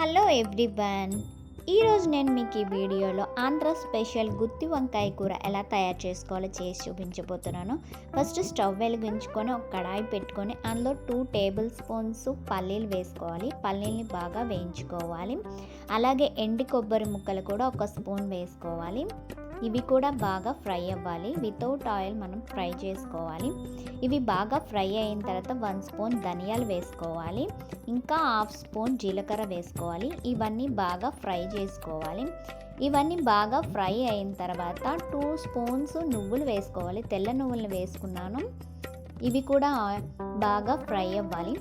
Hello everyone ఈరోజు నేను మీకు ఈ వీడియోలో ఆంధ్ర స్పెషల్ గుత్తి వంకాయ కూర ఎలా తయారు చేసుకోవాలో చేసి చూపించబోతున్నాను. ఫస్ట్ స్టవ్ వెలిగించుకొని ఒక కడాయి పెట్టుకొని అందులో టూ టేబుల్ స్పూన్స్ పల్లీలు వేసుకోవాలి. పల్లీల్ని బాగా వేయించుకోవాలి. అలాగే ఎండి కొబ్బరి ముక్కలు కూడా ఒక స్పూన్ వేసుకోవాలి. ఇవి కూడా బాగా ఫ్రై అవ్వాలి. వితౌట్ ఆయిల్ మనం ఫ్రై చేసుకోవాలి. ఇవి బాగా ఫ్రై అయిన తర్వాత వన్ స్పూన్ ధనియాలు వేసుకోవాలి. ఇంకా హాఫ్ స్పూన్ జీలకర్ర వేసుకోవాలి. ఇవన్నీ బాగా ఫ్రై చేసుకోవాలి. ఇవన్నీ బాగా ఫ్రై అయిన తర్వాత టూ స్పూన్స్ నువ్వులు వేసుకోవాలి. తెల్ల నువ్వులు వేసుకున్నాను. ఇవి కూడా బాగా ఫ్రై అవ్వాలి.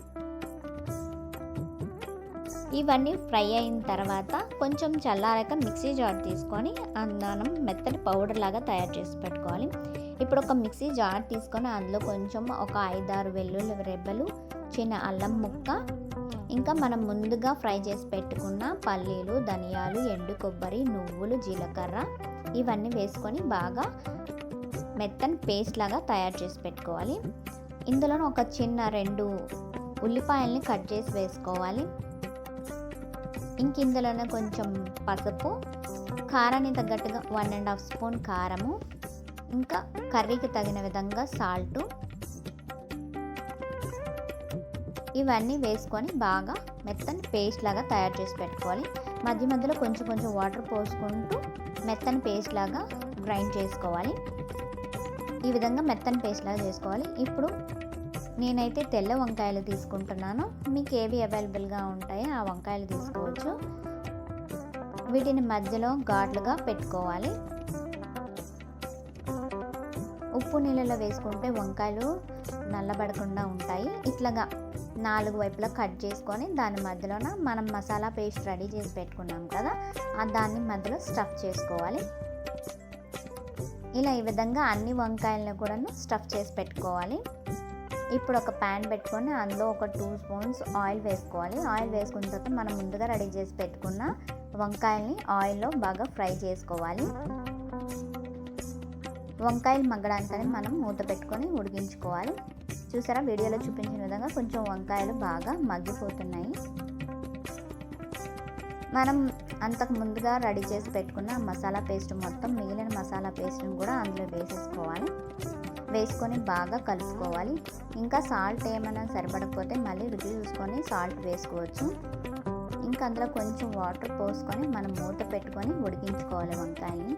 ఇవన్నీ ఫ్రై అయిన తర్వాత కొంచెం చల్లారాక మిక్సీ జార్ తీసుకొని మనం మెత్తటి పౌడర్ లాగా తయారు చేసి పెట్టుకోవాలి. ఇప్పుడు ఒక మిక్సీ జార్ తీసుకొని అందులో కొంచెం ఒక ఐదారు వెల్లుల్లి రెబ్బలు చిన్న అల్లం ముక్క ఇంకా మనం ముందుగా ఫ్రై చేసి పెట్టుకున్న పల్లీలు ధనియాలు ఎండు కొబ్బరి నువ్వులు జీలకర్ర ఇవన్నీ వేసుకొని బాగా మెత్తని పేస్ట్ లాగా తయారు చేసి పెట్టుకోవాలి. ఇందులో ఒక చిన్న రెండు ఉల్లిపాయల్ని కట్ చేసి వేసుకోవాలి. ఇంక ఇందులోనే కొంచెం పసుపు కారాన్ని తగ్గట్టుగా వన్ అండ్ హాఫ్ స్పూన్ కారము ఇంకా కర్రీకి తగిన విధంగా సాల్టు. ఇవన్నీ వేసుకొని బాగా మెత్తని పేస్ట్ లాగా తయారు చేసి పెట్టుకోవాలి. మధ్య మధ్యలో కొంచెం కొంచెం వాటర్ పోసుకుంటూ మెత్తని పేస్ట్ లాగా గ్రైండ్ చేసుకోవాలి. ఈ విధంగా మెత్తని పేస్ట్ లాగా చేసుకోవాలి. ఇప్పుడు నేనైతే తెల్ల వంకాయలు తీసుకుంటున్నాను. మీకు ఏవి అవైలబుల్గా ఉంటాయో ఆ వంకాయలు తీసుకోవచ్చు. వీటిని మధ్యలో ఘాట్లుగా పెట్టుకోవాలి. ఉప్పు నీళ్ళలో వేసుకుంటే వంకాయలు నల్లబడకుండా ఉంటాయి. ఇట్లాగా నాలుగు వైపులా కట్ చేసుకొని దాని మధ్యలోన మనం మసాలా పేస్ట్ రెడీ చేసి పెట్టుకున్నాం కదా దాన్ని మధ్యలో స్టఫ్ చేసుకోవాలి. ఇలా ఈ విధంగా అన్ని వంకాయలను కూడా స్టఫ్ చేసి పెట్టుకోవాలి. ఇప్పుడు ఒక ప్యాన్ పెట్టుకొని అందులో ఒక టూ స్పూన్స్ ఆయిల్ వేసుకోవాలి. ఆయిల్ వేసుకున్న తర్వాత మనం ముందుగా రెడీ చేసి పెట్టుకున్న వంకాయల్ని ఆయిల్లో బాగా ఫ్రై చేసుకోవాలి. వంకాయలు మగ్గడానికని మనం మూత పెట్టుకొని ఉడికించుకోవాలి. చూసారా? వీడియోలో చూపించిన విధంగా కొంచెం వంకాయలు బాగా మగ్గిపోతున్నాయి. మనం అంతకు ముందుగా రెడీ చేసి పెట్టుకున్న మసాలా పేస్ట్ మొత్తం మిగిలిన మసాలా పేస్ట్ని కూడా అందులో వేసేసుకోవాలి. వేసుకొని బాగా కలుపుకోవాలి. ఇంకా సాల్ట్ ఏమైనా సరిపడకపోతే మళ్ళీ రుచి చూసుకొని సాల్ట్ వేసుకోవచ్చు. ఇంకా అందులో కొంచెం వాటర్ పోసుకొని మనం మూత పెట్టుకొని ఉడికించుకోవాలి వంకాయని.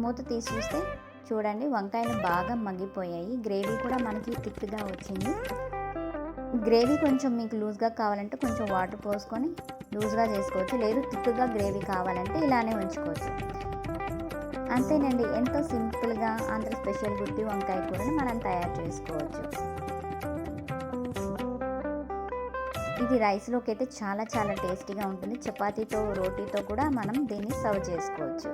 మూత తీసి చూస్తే చూడండి వంకాయలు బాగా మగ్గిపోయాయి. గ్రేవీ కూడా మనకి తిక్గా వచ్చింది. గ్రేవీ కొంచెం మీకు లూజ్గా కావాలంటే కొంచెం వాటర్ పోసుకొని లూజ్గా చేసుకోవచ్చు. లేదు థిక్గా గ్రేవీ కావాలంటే ఇలానే ఉంచుకోవచ్చు. అంతేనండి. ఎంతో సింపుల్గా ఆంధ్ర స్పెషల్ గుత్తి వంకాయ కూరని మనం తయారు చేసుకోవచ్చు. ఇది రైస్లోకి అయితే చాలా చాలా టేస్టీగా ఉంటుంది. చపాతీతో రోటీతో కూడా మనం దీన్ని సర్వ్ చేసుకోవచ్చు.